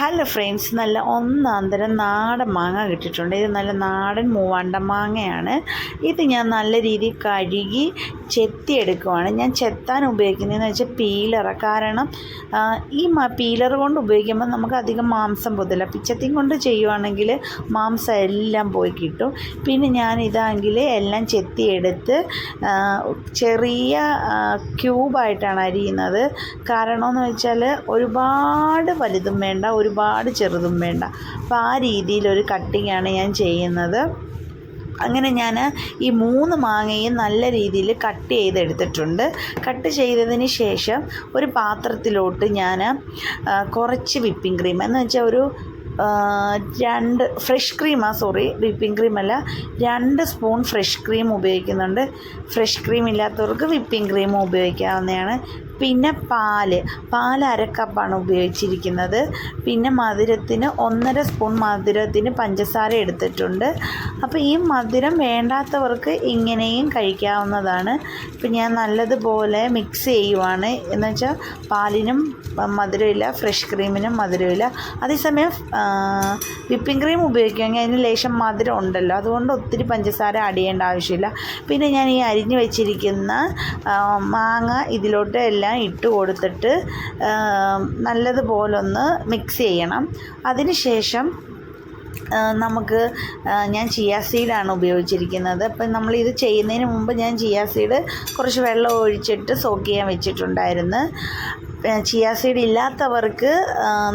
Hello friends നല്ല ഒന്നാന്തരം നാടൻ മാങ്ങ കിട്ടിയിട്ടുണ്ട്. ഇത് നല്ല നാടൻ മൂവാണ്ട മാങ്ങയാണ്. ഇത് ഞാൻ നല്ല രീതിയിൽ കഴുകി ചെത്തിയെടുക്കുവാണ്. ഞാൻ ചെത്താൻ ഉപയോഗിക്കുന്നതെന്ന് വെച്ചാൽ പീലറ കാരണം ഈ പീലർ കൊണ്ട് ഉപയോഗിക്കുമ്പോൾ നമുക്ക് അധികം മാംസം പോകത്തില്ല. പിച്ചത്തിയും കൊണ്ട് ചെയ്യുവാണെങ്കിൽ മാംസം എല്ലാം പോയി കിട്ടും. പിന്നെ ഞാൻ ഇതാണെങ്കിൽ എല്ലാം ചെത്തിയെടുത്ത് ചെറിയ ക്യൂബായിട്ടാണ് അരിയുന്നത്. കാരണമെന്ന് വെച്ചാൽ ഒരുപാട് വലുതും വേണ്ട ഒരുപാട് ചെറുതും വേണ്ട. അപ്പോൾ ആ രീതിയിലൊരു കട്ടിങ്ങാണ് ഞാൻ ചെയ്യുന്നത്. അങ്ങനെ ഞാൻ ഈ മൂന്ന് മാങ്ങയും നല്ല രീതിയിൽ കട്ട് ചെയ്തെടുത്തിട്ടുണ്ട്. കട്ട് ചെയ്തതിന് ശേഷം ഒരു പാത്രത്തിലോട്ട് ഞാൻ കുറച്ച് വിപ്പിംഗ് ക്രീം എന്ന് വെച്ചാൽ ഒരു രണ്ട് ഫ്രഷ് ക്രീമാ സോറി വിപ്പിംഗ് ക്രീം അല്ല രണ്ട് സ്പൂൺ ഫ്രഷ് ക്രീം ഉപയോഗിക്കുന്നുണ്ട്. ഫ്രഷ് ക്രീം ഇല്ലാത്തവർക്ക് വിപ്പിംഗ് ക്രീം ഉപയോഗിക്കാവുന്നതാണ്. പിന്നെ പാൽ പാൽ കപ്പാണ് ഉപയോഗിച്ചിരിക്കുന്നത്. പിന്നെ മധുരത്തിന് ഒന്നര സ്പൂൺ മധുരത്തിന് പഞ്ചസാര എടുത്തിട്ടുണ്ട്. അപ്പോൾ ഈ മധുരം വേണ്ടാത്തവർക്ക് ഇങ്ങനെയും കഴിക്കാവുന്നതാണ്. ഇപ്പം ഞാൻ നല്ലതുപോലെ മിക്സ് ചെയ്യുവാണ്. എന്ന് വെച്ചാൽ പാലിനും മധുരമില്ല ഫ്രഷ് ക്രീമിനും മധുരമില്ല. അതേസമയം വിപ്പിംഗ് ക്രീം ഉപയോഗിക്കുകയാണെങ്കിൽ അതിന് ലേശം മധുരം ഉണ്ടല്ലോ. അതുകൊണ്ട് ഒത്തിരി പഞ്ചസാര ചെയ്യേണ്ട ആവശ്യമില്ല. പിന്നെ ഞാൻ ഈ അരിഞ്ഞു വെച്ചിരിക്കുന്ന മാങ്ങ ഇതിലോട്ട് എല്ലാം ഇട്ട് കൊടുത്തിട്ട് നല്ലതുപോലൊന്ന് മിക്സ് ചെയ്യണം. അതിനുശേഷം നമുക്ക് ഞാൻ ചിയാ സീഡാണ് ഉപയോഗിച്ചിരിക്കുന്നത്. അപ്പം നമ്മൾ ഇത് ചെയ്യുന്നതിന് മുമ്പ് ഞാൻ ചിയാ സീഡ് കുറച്ച് വെള്ളം ഒഴിച്ചിട്ട് സോക്ക് ചെയ്യാൻ വെച്ചിട്ടുണ്ടായിരുന്നു. ചിയ സീഡ് ഇല്ലാത്തവർക്ക്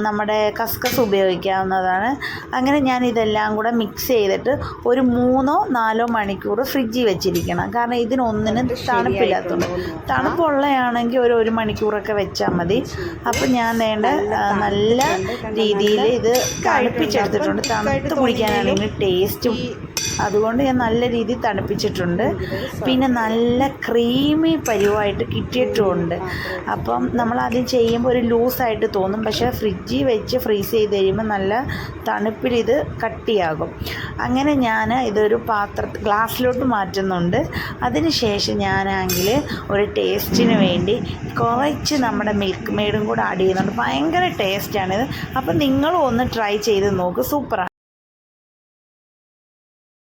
നമ്മുടെ കസ്കസ് ഉപയോഗിക്കാവുന്നതാണ്. അങ്ങനെ ഞാൻ ഇതെല്ലാം കൂടെ മിക്സ് ചെയ്തിട്ട് ഒരു മൂന്നോ നാലോ മണിക്കൂർ ഫ്രിഡ്ജിൽ വെച്ചിരിക്കണം. കാരണം ഇതിനൊന്നിനും തണുപ്പില്ലാത്തതുകൊണ്ട്. തണുപ്പുള്ളയാണെങ്കിൽ ഒരു ഒരു മണിക്കൂറൊക്കെ വെച്ചാൽ മതി. അപ്പം ഞാൻ വേണ്ട നല്ല രീതിയിൽ ഇത് തണുപ്പിച്ചെടുത്തിട്ടുണ്ട്. തണുത്ത് കുടിക്കാനാണെങ്കിൽ ടേസ്റ്റും അതുകൊണ്ട് ഞാൻ നല്ല രീതിയിൽ തണുപ്പിച്ചിട്ടുണ്ട്. പിന്നെ നല്ല ക്രീമി പരിവായിട്ട് കിട്ടിയിട്ടുണ്ട് അപ്പം നമ്മൾ ആദ്യം ചെയ്യുമ്പോൾ ഒരു ലൂസായിട്ട് തോന്നും. പക്ഷേ ഫ്രിഡ്ജിൽ വെച്ച് ഫ്രീസ് ചെയ്ത് കഴിയുമ്പോൾ നല്ല തണുപ്പിൽ ഇത് കട്ടിയാകും. അങ്ങനെ ഞാൻ ഇതൊരു പാത്ര ഗ്ലാസ്സിലോട്ട് മാറ്റുന്നുണ്ട്. അതിന് ശേഷം ഞാനാണെങ്കിൽ ഒരു ടേസ്റ്റിന് വേണ്ടി കുറച്ച് നമ്മുടെ മിൽക്ക് മെയ്ഡും കൂടെ ആഡ് ചെയ്യുന്നുണ്ട്. ഭയങ്കര ടേസ്റ്റാണിത്. അപ്പം നിങ്ങളും ഒന്ന് ട്രൈ ചെയ്ത് നോക്ക്. സൂപ്പറാണ്